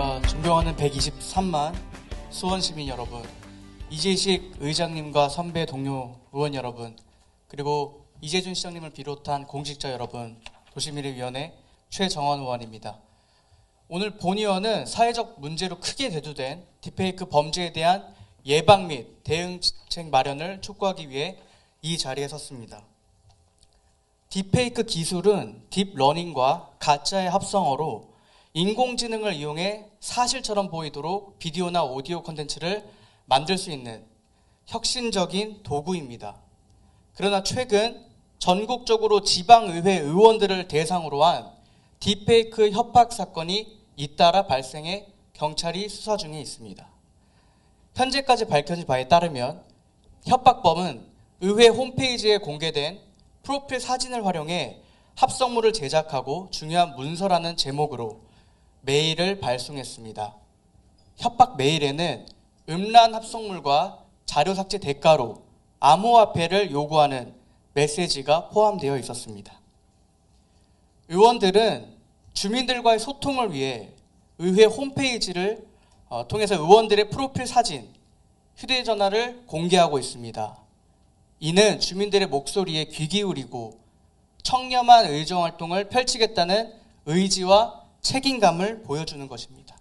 존경하는 123만 수원 시민 여러분, 이재식 의장님과 선배 동료 의원 여러분, 그리고 이재준 시장님을 비롯한 공직자 여러분, 도시미래위원회 최정원 의원입니다. 오늘 본의원은 사회적 문제로 크게 대두된 딥페이크 범죄에 대한 예방 및 대응책 마련을 촉구하기 위해 이 자리에 섰습니다. 딥페이크 기술은 딥러닝과 가짜의 합성어로 인공지능을 이용해 사실처럼 보이도록 비디오나 오디오 콘텐츠를 만들 수 있는 혁신적인 도구입니다. 그러나 최근 전국적으로 지방의회 의원들을 대상으로 한 딥페이크 협박 사건이 잇따라 발생해 경찰이 수사 중에 있습니다. 현재까지 밝혀진 바에 따르면 협박범은 의회 홈페이지에 공개된 프로필 사진을 활용해 합성물을 제작하고 중요한 문서라는 제목으로 메일을 발송했습니다. 협박 메일에는 음란 합성물과 자료 삭제 대가로 암호화폐를 요구하는 메시지가 포함되어 있었습니다. 의원들은 주민들과의 소통을 위해 의회 홈페이지를 어, 통해서 의원들의 프로필 사진, 휴대전화를 공개하고 있습니다. 이는 주민들의 목소리에 귀 기울이고 청렴한 의정 활동을 펼치겠다는 의지와 책임감을 보여주는 것입니다.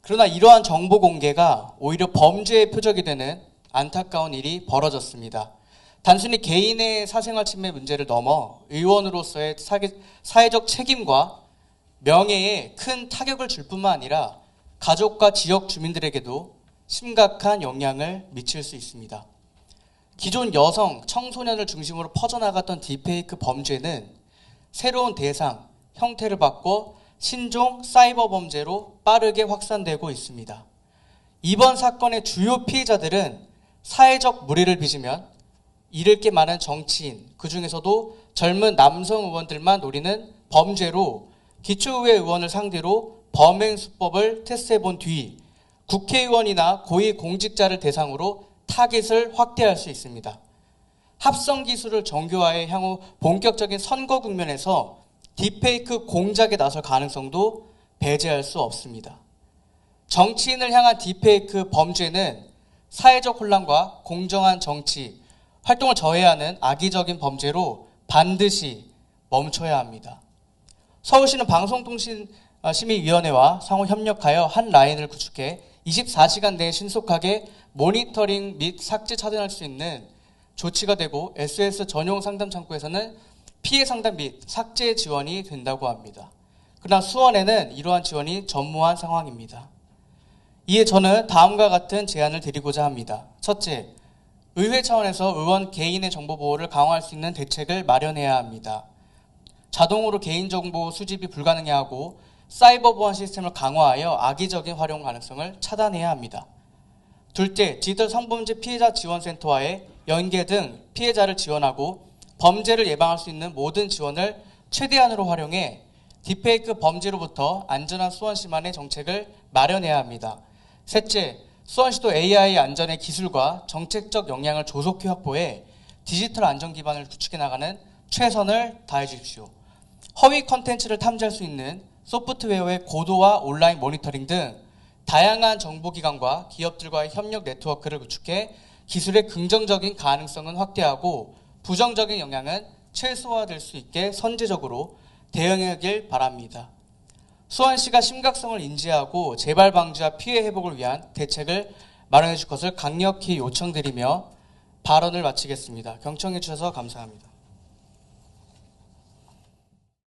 그러나 이러한 정보 공개가 오히려 범죄의 표적이 되는 안타까운 일이 벌어졌습니다. 단순히 개인의 사생활 침해 문제를 넘어 의원으로서의 사회적 책임과 명예에 큰 타격을 줄 뿐만 아니라 가족과 지역 주민들에게도 심각한 영향을 미칠 수 있습니다. 기존 여성, 청소년을 중심으로 퍼져나갔던 딥페이크 범죄는 새로운 대상, 형태를 바꿔 신종 사이버 범죄로 빠르게 확산되고 있습니다. 이번 사건의 주요 피해자들은 사회적 무리를 빚으면 잃을 게 많은 정치인, 그 중에서도 젊은 남성 의원들만 노리는 범죄로 기초의회 의원을 상대로 범행 수법을 테스트해 본 뒤 국회의원이나 고위 공직자를 대상으로 타깃을 확대할 수 있습니다. 합성 기술을 정교화해 향후 본격적인 선거 국면에서 딥페이크 공작에 나설 가능성도 배제할 수 없습니다. 정치인을 향한 딥페이크 범죄는 사회적 혼란과 공정한 정치, 활동을 저해하는 악의적인 범죄로 반드시 멈춰야 합니다. 서울시는 방송통신심의위원회와 상호 협력하여 한 라인을 구축해 24시간 내에 신속하게 모니터링 및 삭제 차단할 수 있는 조치가 되고 SS 전용 상담 창구에서는 피해 상담 및 삭제 지원이 된다고 합니다. 그러나 수원에는 이러한 지원이 전무한 상황입니다. 이에 저는 다음과 같은 제안을 드리고자 합니다. 첫째, 의회 차원에서 의원 개인의 정보 보호를 강화할 수 있는 대책을 마련해야 합니다. 자동으로 개인정보 수집이 불가능해 하고 사이버 보안 시스템을 강화하여 악의적인 활용 가능성을 차단해야 합니다. 둘째, 디지털 성범죄 피해자 지원센터와의 연계 등 피해자를 지원하고 범죄를 예방할 수 있는 모든 지원을 최대한으로 활용해 딥페이크 범죄로부터 안전한 수원시만의 정책을 마련해야 합니다. 셋째, 수원시도 AI 안전의 기술과 정책적 역량을 조속히 확보해 디지털 안전 기반을 구축해 나가는 최선을 다해 주십시오. 허위 컨텐츠를 탐지할 수 있는 소프트웨어의 고도화 온라인 모니터링 등 다양한 정보기관과 기업들과의 협력 네트워크를 구축해 기술의 긍정적인 가능성은 확대하고 부정적인 영향은 최소화될 수 있게 선제적으로 대응하길 바랍니다. 수원시가 심각성을 인지하고 재발 방지와 피해 회복을 위한 대책을 마련해 줄 것을 강력히 요청드리며 발언을 마치겠습니다. 경청해 주셔서 감사합니다.